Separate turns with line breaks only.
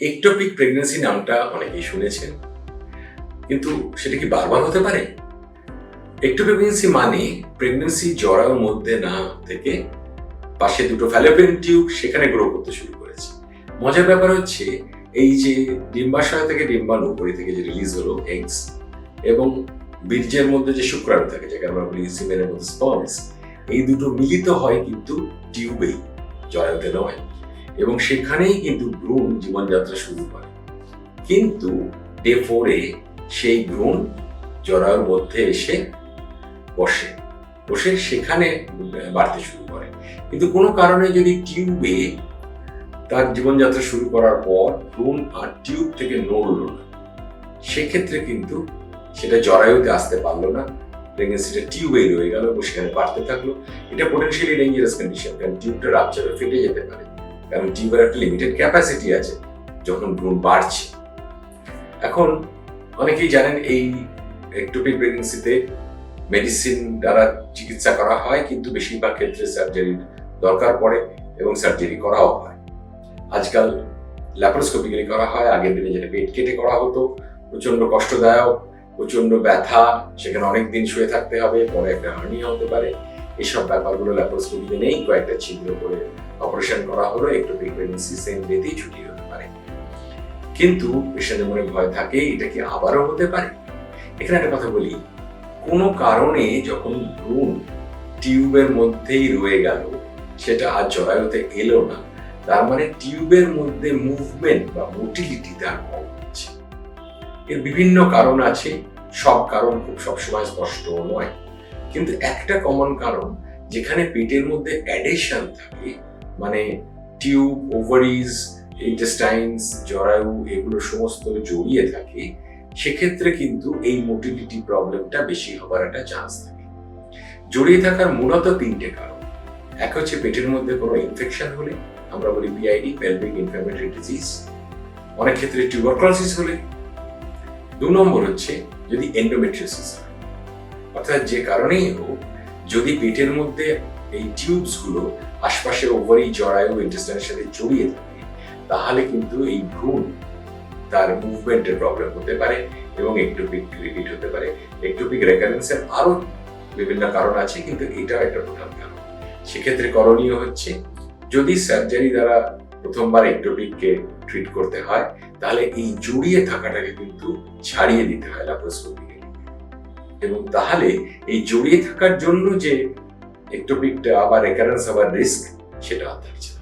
Ectopic pregnancy নামটা অনেকেই শুনেছেন। কিন্তু সেটা কি বারবার হতে পারে? একটোপিক প্রেগনেন্সি মানে প্রেগনেন্সি জরায়ুর মধ্যে না থেকে পাশে দুটো ফ্যালোপিয়ান টিউব সেখানে গ্রো করতে শুরু করেছে। মজার ব্যাপার হচ্ছে, এই যে ডিম্বাশয় থেকে ডিম্বাণু, উপরি থেকে যে রিলিজ হলো এগস এবং বীর্যের মধ্যে যে শুক্রাণু থাকে, যাকে আমরা বলি সিমেনের মধ্যে স্পমস এই দুটো মিলিত হয় কিন্তু টিউবেই জরায়ুতে নয়। এবং সেখানেই কিন্তু ভ্রূণ জীবনযাত্রা শুরু করে কিন্তু ডে ফোরে সেই ভ্রূণ জরায়ুর মধ্যে এসে বসে। বসে সেখানে বাড়তে শুরু করে। কিন্তু কোনো কারণে যদি টিউবে তার জীবনযাত্রা শুরু করার পর ভ্রূণ আর টিউব থেকে নড়ল না, সেক্ষেত্রে কিন্তু সেটা জরায়ুতে আসতে পারল না। প্রেগনেন্সিটা টিউবেই রয়ে গেল এবং সেখানে বাড়তে থাকল। এটা পোটেনশিয়ালি ডেঞ্জারাস কন্ডিশন কারণ টিউবটা রাপচারে ফেটে যেতে পারে। কারণ টিউবের একটা লিমিটেড ক্যাপাসিটি আছে যখন ভ্রূণ বাড়ছে। এখন অনেকেই জানেন এই একটোপিক প্রেগনেন্সিতে মেডিসিন দ্বারা চিকিৎসা করা হয়, কিন্তু বেশিরভাগ ক্ষেত্রে সার্জারির দরকার পড়ে এবং সার্জারি করাও হয়। আজকাল ল্যাপারোস্কোপিক্যালি করা হয়, আগের দিনে যেটা পেট কেটে করা হতো প্রচণ্ড কষ্টদায়ক প্রচণ্ড ব্যথা, সেখানে অনেক দিন শুয়ে থাকতে হবে, পরে একটা হার্নিয়া হতে পারে। এইসব ব্যাপারগুলো ল্যাপারোস্কোপিতে নেই, কয়েকটা ছিদ্র করে অপারেশন করা হলো, একটু প্রেগনেন্সি সেম ডেতেই ছুটি হতে পারে। কিন্তু পেশেন্টের মনে ভয় থাকে, এটা কি আবারও হতে পারে? এখানে একটা কথা বলি, কোনো কারণে যখন ভ্রূণ টিউবের মধ্যেই রয়ে গেল, সেটা আর জরায়ুতে এলো না, তার মানে টিউবের মধ্যে মুভমেন্ট বা মোটিলিটি তার কম হচ্ছে। এর বিভিন্ন কারণ আছে, সব কারণ খুব সবসময় স্পষ্ট নয়। কিন্তু একটা কমন কারণ, যেখানে পেটের মধ্যে অ্যাডেশন থাকে মানে টিউব ওভারিজ ইন্টেস্টাইনস জরায়ু, এগুলো সমস্ত জড়িয়ে থাকে, সেক্ষেত্রে কিন্তু এই মোটিলিটি প্রবলেমটা বেশি হবার একটা চান্স থাকে। জড়িয়ে থাকার মূলত তিনটে কারণ। এক হচ্ছে পেটের মধ্যে কোনো ইনফেকশন হলে, আমরা বলি পিআইডি পেলভিক ইনফ্লামেটরি ডিজিজ অনেক ক্ষেত্রে টিউবারক্লোসিস হলে। দু নম্বর হচ্ছে যদি এন্ডোমেট্রিওসিস হয়। অর্থাৎ যে কারণেই হোক, যদি পেটের মধ্যে এই টিউবসগুলো আশপাশের ওভারি জরায়ু ইন্টেস্টাইনের সাথে জড়িয়ে থাকে, তাহলে কিন্তু এই ভ্রূণ তার মুভমেন্টের প্রবলেম হতে পারে এবং একটোপিক রিপিট হতে পারে। একটোপিক রেকারেন্সের আরও বিভিন্ন কারণ আছে, কিন্তু এটাও একটা প্রধান কারণ। সেক্ষেত্রে করণীয় হচ্ছে, যদি সার্জারি দ্বারা প্রথমবার একটোপিককে ট্রিট করতে হয়, তাহলে এই জড়িয়ে থাকাটাকে কিন্তু ছাড়িয়ে দিতে হয় ল্যাপারোস্কোপিক্যালি এবং তাহলে এই জড়িয়ে থাকার জন্য যে একটু আবার রেকারেন্স আবার রিস্ক সেটা থাকছে।